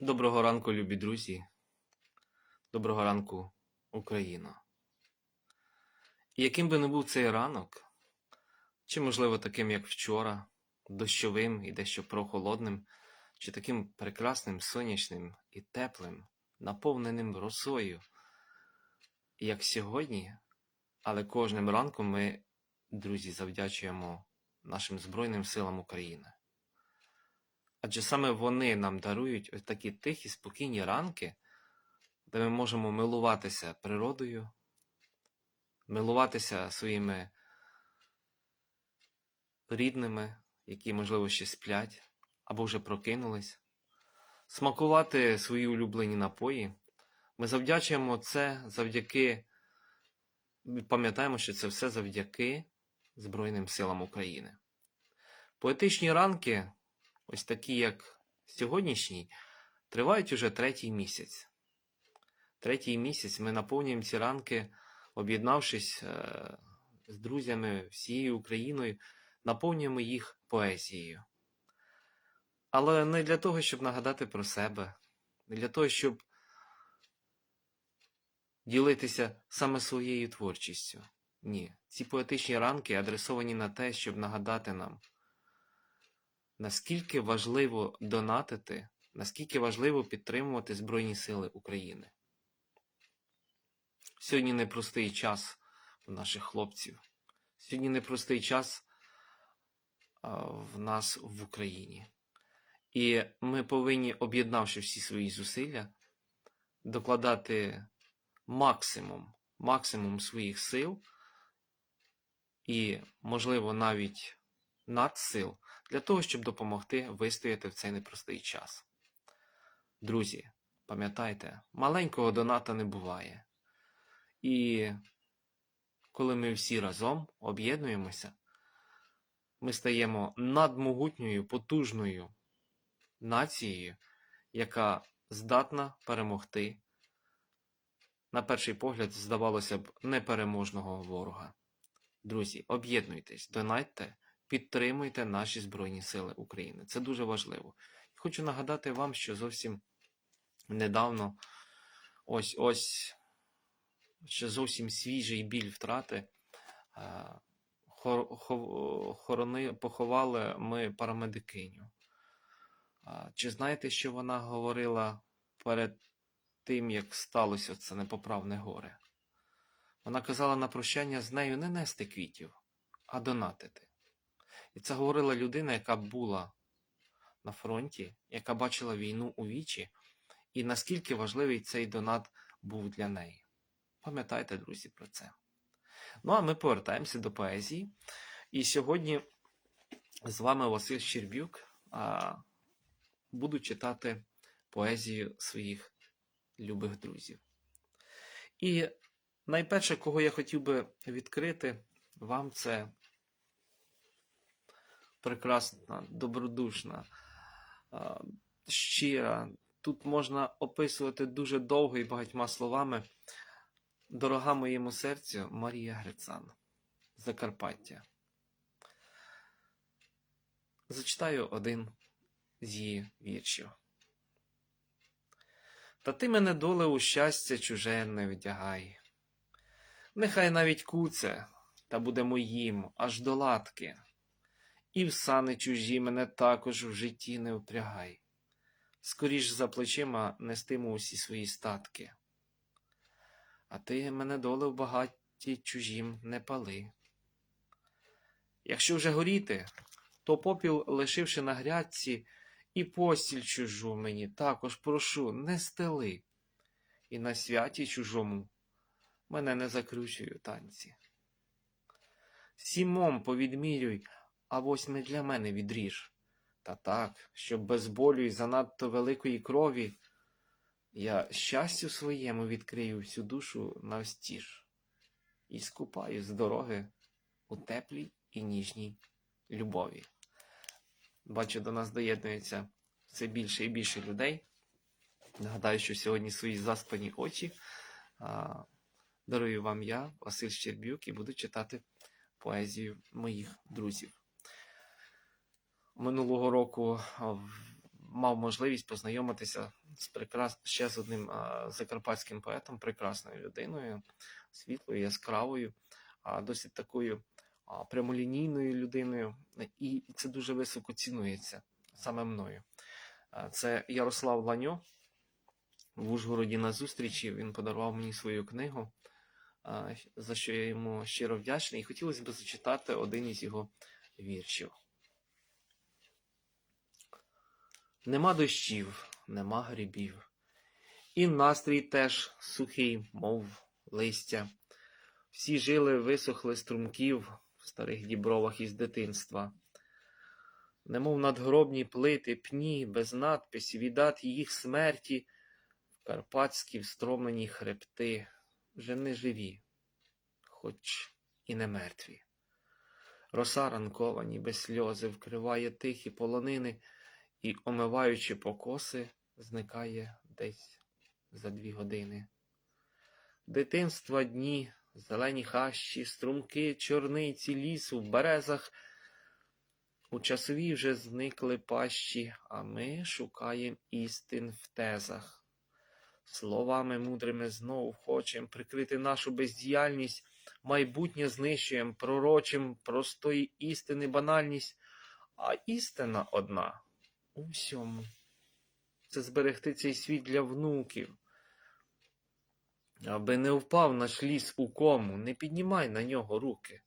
Доброго ранку, любі друзі. Доброго ранку, Україна. І яким би не був цей ранок, чи, можливо, таким, як вчора, дощовим і дещо прохолодним, чи таким прекрасним, сонячним і теплим, наповненим росою, як сьогодні, але кожним ранком ми, друзі, завдячуємо нашим Збройним силам України. Адже саме вони нам дарують ось такі тихі, спокійні ранки, де ми можемо милуватися природою, милуватися своїми рідними, які, можливо, ще сплять або вже прокинулись, смакувати свої улюблені напої. Ми завдячуємо це завдяки, пам'ятаємо, що це все завдяки Збройним силам України. Поетичні ранки ось такі, як сьогоднішній, тривають уже третій місяць. Третій місяць ми наповнюємо ці ранки, об'єднавшись е, з друзями всією Україною, наповнюємо їх поезією. Але не для того, щоб нагадати про себе, не для того, щоб ділитися саме своєю творчістю. Ні, ці поетичні ранки адресовані на те, щоб нагадати нам, наскільки важливо донатити, наскільки важливо підтримувати Збройні Сили України. Сьогодні непростий час у наших хлопців. Сьогодні непростий час в нас в Україні. І ми повинні, об'єднавши всі свої зусилля, докладати максимум, максимум своїх сил і, можливо, навіть надсил для того, щоб допомогти вистояти в цей непростий час. Друзі, пам'ятайте, маленького доната не буває. І коли ми всі разом об'єднуємося, ми стаємо надмогутньою, потужною нацією, яка здатна перемогти, на перший погляд, здавалося б, непереможного ворога. Друзі, об'єднуйтесь, донайте, підтримуйте наші Збройні Сили України. Це дуже важливо. Хочу нагадати вам, що зовсім недавно ось ось ще зовсім свіжий біль втрати. е, хорони, поховали ми парамедикиню. Чи знаєте, що вона говорила перед тим, як сталося це непоправне горе? Вона казала на прощання з нею не нести квітів, а донатити. І це говорила людина, яка була на фронті, яка бачила війну у вічі, і наскільки важливий цей донат був для неї. Пам'ятайте, друзі, про це. Ну, а ми повертаємося до поезії. І сьогодні з вами Василь Щербюк. Буду читати поезію своїх любих друзів. І найперше, кого я хотів би відкрити вам, це прекрасна, добродушна, щира. Тут можна описувати дуже довго і багатьма словами. Дорога моєму серцю Марія Грицан, Закарпаття. Зачитаю один з її віршів. Та ти мене доле у щастя чуже не вдягай. Нехай навіть куце, та буде моїм аж до латки, і в сани чужі мене також в житті не впрягай. Скоріш за плечима нестиму усі свої статки. А ти мене доле в багаті чужім не пали. Якщо вже горіти, то попіл, лишивши на грядці, і постіль чужу мені також прошу, не стели, і на святі чужому мене не закручуй у танці. Сімом повідмірюй, а восьми для мене відріж. Та так, щоб без болю й занадто великої крові я щастю своєму відкрию всю душу навстіж і скупаю з дороги у теплій і ніжній любові. Бачу, до нас доєднується все більше і більше людей. Нагадаю, що сьогодні свої заспані очі дарую вам я, Василь Щербюк, і буду читати поезію моїх друзів. Минулого року мав можливість познайомитися з прекрас... ще з одним закарпатським поетом, прекрасною людиною, світлою, яскравою, а, досить такою прямолінійною людиною, і це дуже високо цінується саме мною. Це Ярослав Ланьо. В Ужгороді на зустрічі він подарував мені свою книгу, за що я йому щиро вдячний. І хотілося б зачитати один із його віршів. Нема дощів, нема грибів, і настрій теж сухий, мов листя. Всі жили висохли струмків в старих дібровах із дитинства. Немов надгробні плити, пні, без надписів і дат їх смерті, в карпатські встромлені хребти вже не живі, хоч і не мертві. Роса ранкова, ніби сльози, вкриває тихі полонини і, омиваючи покоси, зникає десь за дві години. Дитинства дні, зелені хащі, струмки, чорниці, лісу, в березах. У часові вже зникли пащі, а ми шукаєм істин в тезах. Словами мудрими знов хочем прикрити нашу бездіяльність, майбутнє знищуєм, пророчим простої істини банальність, а істина одна у всьому. Це зберегти цей світ для внуків. Аби не впав наш ліс у кому, не піднімай на нього руки.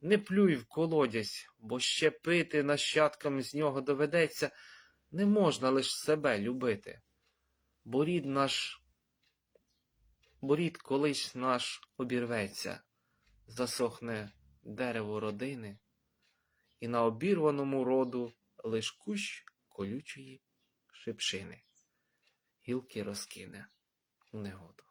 Не плюй в колодязь, бо ще пити нащадкам з нього доведеться, не можна лиш себе любити. Бо рід наш, бо рід колись наш обірветься, засохне дерево родини, і на обірваному роду лиш кущ колючої шипшини, гілки розкине у негоду.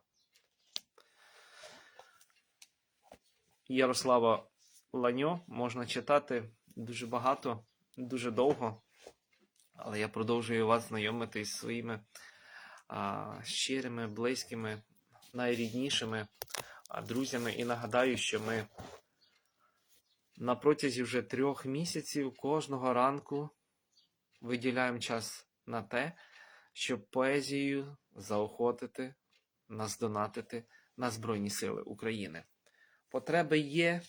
Ярослава Ланьо можна читати дуже багато, дуже довго, але я продовжую вас знайомити із своїми а, щирими, близькими, найріднішими а, друзями. І нагадаю, що ми на протязі вже трьох місяців кожного ранку виділяємо час на те, щоб поезією заохотити, нас донатити на Збройні Сили України. Потреби є,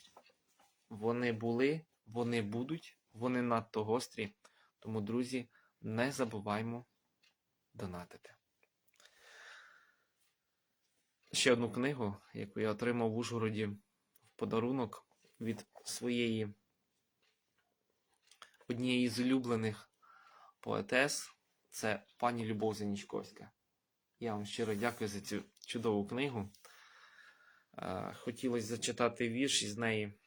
вони були, вони будуть, вони надто гострі. Тому, друзі, не забуваймо донатити. Ще одну книгу, яку я отримав в Ужгороді в подарунок від своєї однієї з улюблених поетес, це пані Любов Занічковська. Я вам щиро дякую за цю чудову книгу. Е, Хотілося зачитати вірш із неї.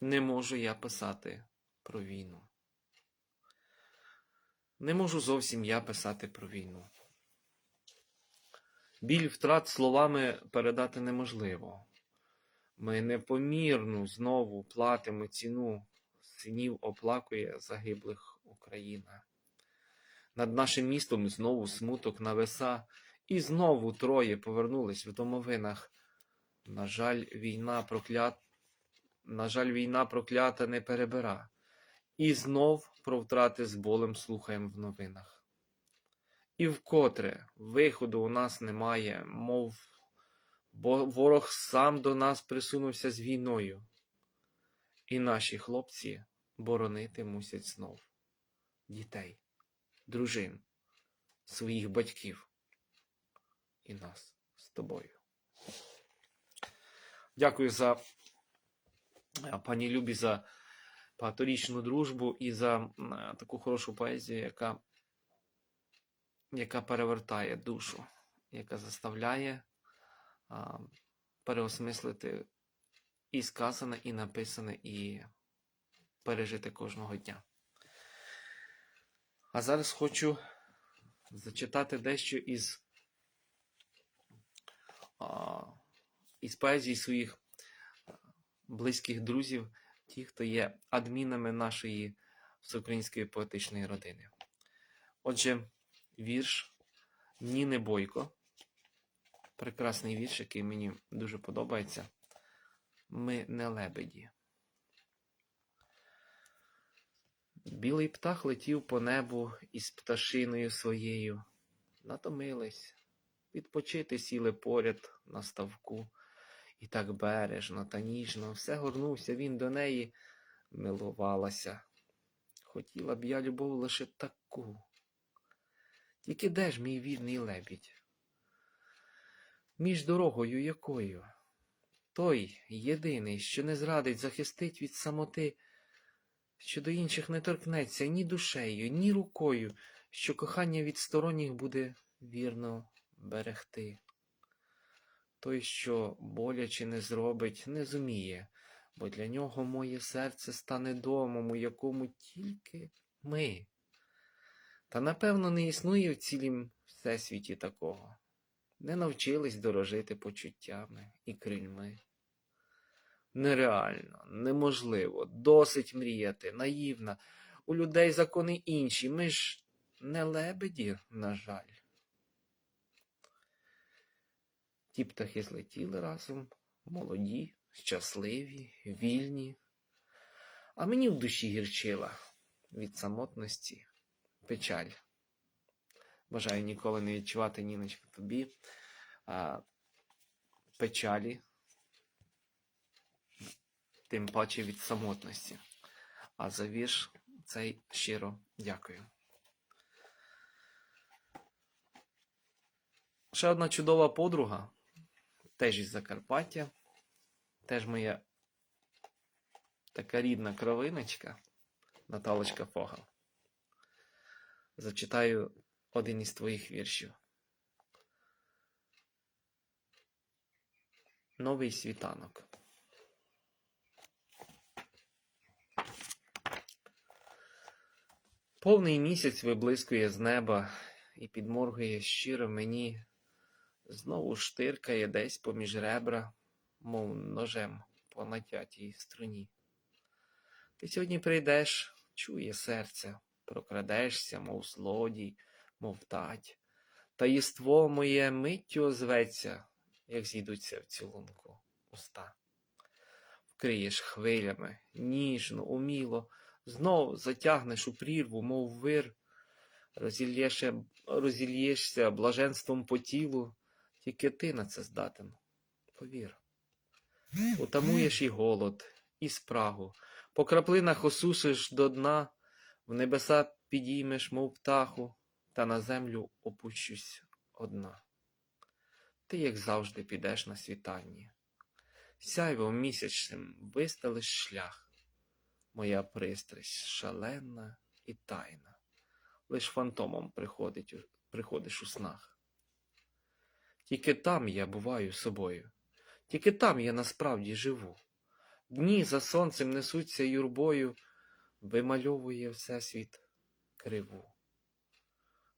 Не можу я писати про війну. Не можу зовсім я писати про війну. Біль втрат словами передати неможливо. Ми непомірну знову платимо ціну, синів оплакує загиблих Україна. Над нашим містом знову смуток навеса, і знову троє повернулись в домовинах. На жаль, війна проклят... На жаль, війна проклята не перебира. І знов про втрати з болем слухаємо в новинах. І вкотре виходу у нас немає, мов бо ворог сам до нас присунувся з війною. І наші хлопці боронити мусять знов дітей, дружин, своїх батьків і нас з тобою. Дякую за е, пані Любі за багаторічну дружбу і за таку хорошу поезію, яка, яка перевертає душу, яка заставляє а, переосмислити і сказане, і написане, і пережити кожного дня. А зараз хочу зачитати дещо із, а, із поезії своїх близьких друзів, ті, хто є адмінами нашої всеукраїнської поетичної родини. Отже, вірш Ніни Бойко. Прекрасний вірш, який мені дуже подобається. Ми не лебеді. Білий птах летів по небу із пташиною своєю. Натомились, відпочити сіли поряд на ставку. І так бережно та ніжно все горнувся він до неї, милувалася. Хотіла б я любов лише таку. Тільки де ж мій вірний лебідь? Між дорогою якою? Той єдиний, що не зрадить, захистить від самоти, що до інших не торкнеться ні душею, ні рукою, що кохання від сторонніх буде вірно берегти. Той, що боляче не зробить, не зуміє, бо для нього моє серце стане домом, у якому тільки ми. Та напевно не існує в цілім всесвіті такого. Не навчились дорожити почуттями і крильми. Нереально, неможливо, досить мріяти, наївна. У людей закони інші. Ми ж не лебеді, на жаль. Ті птахи злетіли разом, молоді, щасливі, вільні. А мені в душі гірчила від самотності печаль. Бажаю ніколи не відчувати, Ніночка, тобі а, печалі, тим паче від самотності. А за вірш цей щиро дякую. Ще одна чудова подруга, теж із Закарпаття, теж моя така рідна кровиночка Наталочка Фогал. Зачитаю один із твоїх віршів. Новий світанок. Повний місяць виблискує з неба і підморгує щиро мені, знову штиркає десь поміж ребра, мов ножем по натятій струні. Ти сьогодні прийдеш, чує серце, прокрадешся, мов злодій, мов тать, та єство моє миттю озветься, як зійдуться в цілунку уста. Вкриєш хвилями, ніжно, уміло, знов затягнеш у прірву, мов вир, розільєшся блаженством по тілу, тільки ти на це здатен, повір. Утамуєш і голод, і спрагу, по краплинах осушиш до дна, в небеса підіймеш, мов птаху, та на землю опущусь одна. Ти, як завжди, підеш на світанні, сяйвом місячним вистелиш шлях, моя пристрасть шалена і тайна, лиш фантомом приходить, приходиш у снах. Тільки там я буваю собою, тільки там я насправді живу. Дні за сонцем несуться юрбою, вимальовує всесвіт криву.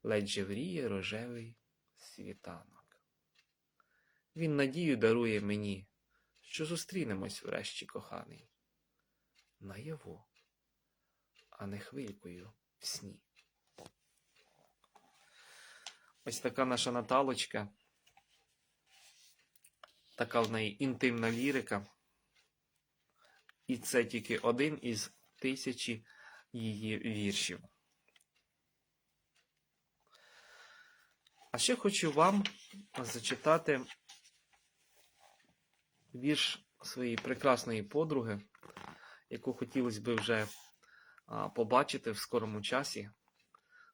Ледь жевріє рожевий світанок. Він надію дарує мені, що зустрінемось врешті, коханий, наяву, а не хвилькою в сні. Ось така наша Наталочка. Така в неї інтимна лірика. І це тільки один із тисячі її віршів. А ще хочу вам зачитати вірш своєї прекрасної подруги, яку хотілося би вже побачити в скорому часі.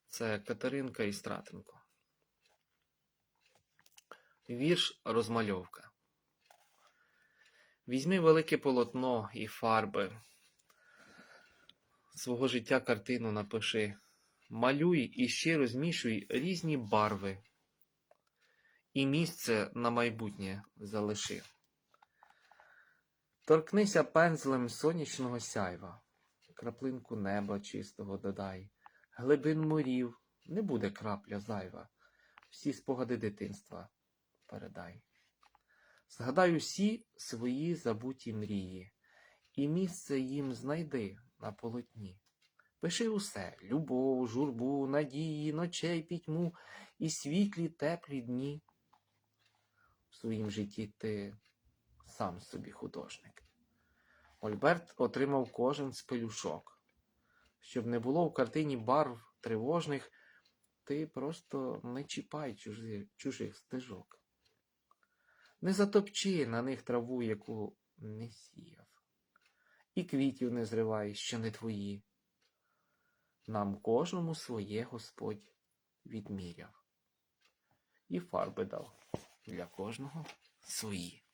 Це Катеринка Істратенко. Вірш розмальовка. Візьми велике полотно і фарби. Свого життя картину напиши. Малюй і ще розмішуй різні барви. І місце на майбутнє залиши. Торкнися пензлем сонячного сяйва, краплинку неба чистого додай, глибин морів, не буде крапля зайва, всі спогади дитинства передай. Згадай усі свої забуті мрії, і місце їм знайди на полотні. Пиши усе любов, журбу, надії, ночей пітьму і світлі теплі дні. В своїм житті ти сам собі художник. Ольберт отримав кожен з пелюшок, щоб не було в картині барв тривожних, ти просто не чіпай чужі, чужих стежок. Не затопчи на них траву, яку не сіяв, і квітів не зривай, що не твої. Нам кожному своє Господь відміряв, і фарби дав для кожного свої.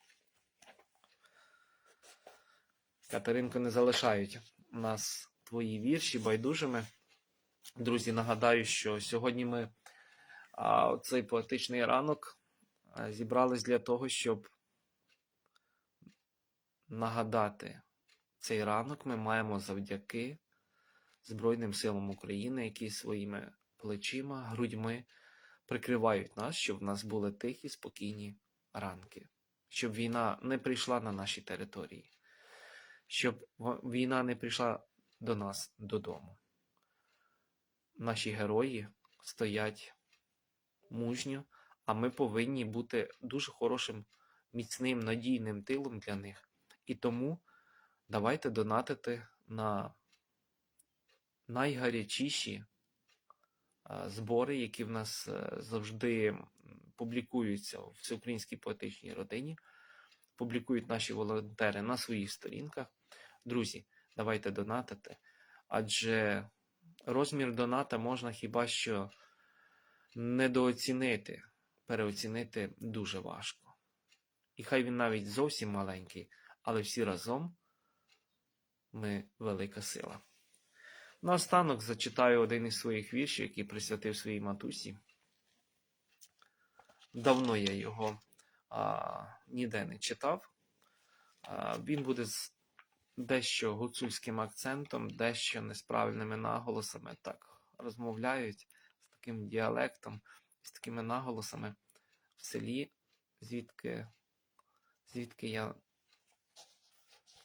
Катеринко, не залишають нас твої вірші байдужими. Друзі, нагадаю, що сьогодні ми а, цей поетичний ранок зібрались для того, щоб нагадати цей ранок ми маємо завдяки Збройним силам України, які своїми плечима, грудьми прикривають нас, щоб в нас були тихі, спокійні ранки, щоб війна не прийшла на наші території, щоб війна не прийшла до нас додому. Наші герої стоять мужньо, а ми повинні бути дуже хорошим, міцним, надійним тилом для них. І тому давайте донатити на найгарячіші збори, які в нас е, завжди публікуються в всеукраїнській поетичній родині, публікують наші волонтери на своїх сторінках. Друзі, давайте донатити, адже розмір доната можна хіба що недооцінити, переоцінити дуже важко. І хай він навіть зовсім маленький, але всі разом ми велика сила. Наостанок зачитаю один із своїх віршів, який присвятив своїй матусі. Давно я його а, ніде не читав. А, він буде дещо гуцульським акцентом, дещо несправильними наголосами. Так розмовляють з таким діалектом, з такими наголосами в селі, звідки, звідки я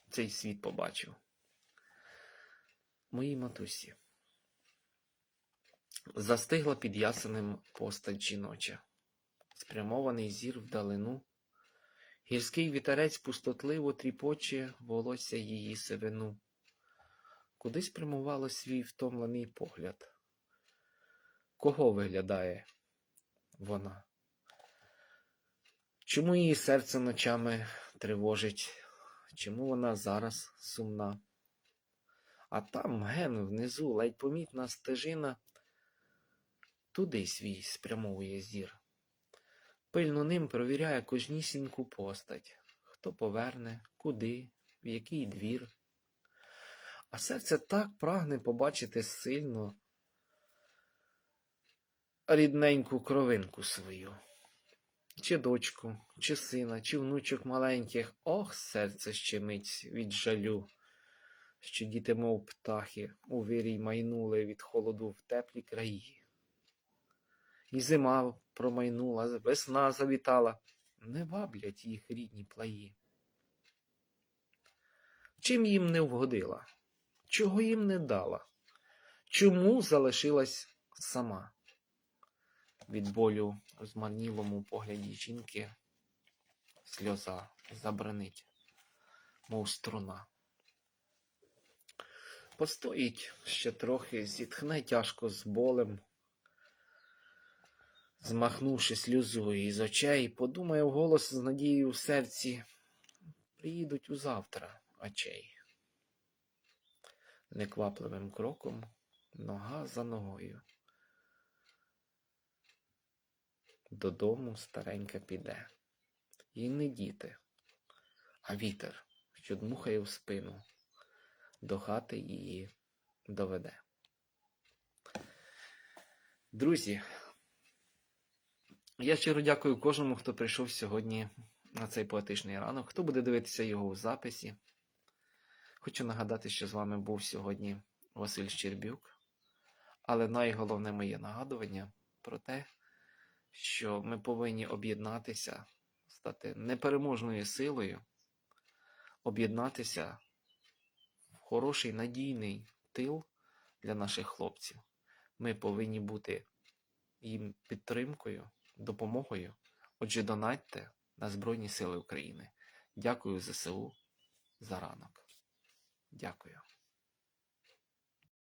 цей світ побачив. Моїй матусі. Застигла під ясенем постать жіноча, спрямований зір вдалину. Гірський вітерець пустотливо тріпоче волосся її сивину. Кудись прямувало свій втомлений погляд. Кого виглядає вона? Чому її серце ночами тривожить? Чому вона зараз сумна? А там, ген, внизу, ледь помітна стежина, туди свій спрямовує зір. Пильно ним провіряє кожнісіньку постать, хто поверне, куди, в який двір. А серце так прагне побачити сильно рідненьку кровинку свою. Чи дочку, чи сина, чи внучок маленьких, ох, серце щемить від жалю що діти, мов птахи, у вирій майнули від холоду в теплі краї. І зима промайнула, весна завітала, не ваблять їх рідні плаї. Чим їм не вгодила, чого їм не дала, чому залишилась сама? Від болю в змарнілому погляді жінки сльоза забранить, мов струна. Постоїть ще трохи, зітхне тяжко з болем, змахнувши сльозу із очей, подумає вголос з надією в серці, приїдуть узавтра очей. Неквапливим кроком, нога за ногою. Додому старенька піде. І не діти, а вітер, що дмухає в спину до хати її доведе. Друзі, я щиро дякую кожному, хто прийшов сьогодні на цей поетичний ранок, хто буде дивитися його у записі. Хочу нагадати, що з вами був сьогодні Василь Щербюк, але найголовне моє нагадування про те, що ми повинні об'єднатися, стати непереможною силою, об'єднатися в хороший надійний тил для наших хлопців. Ми повинні бути їм підтримкою, допомогою. Отже, донатьте на Збройні Сили України. Дякую ЗСУ за ранок. Дякую.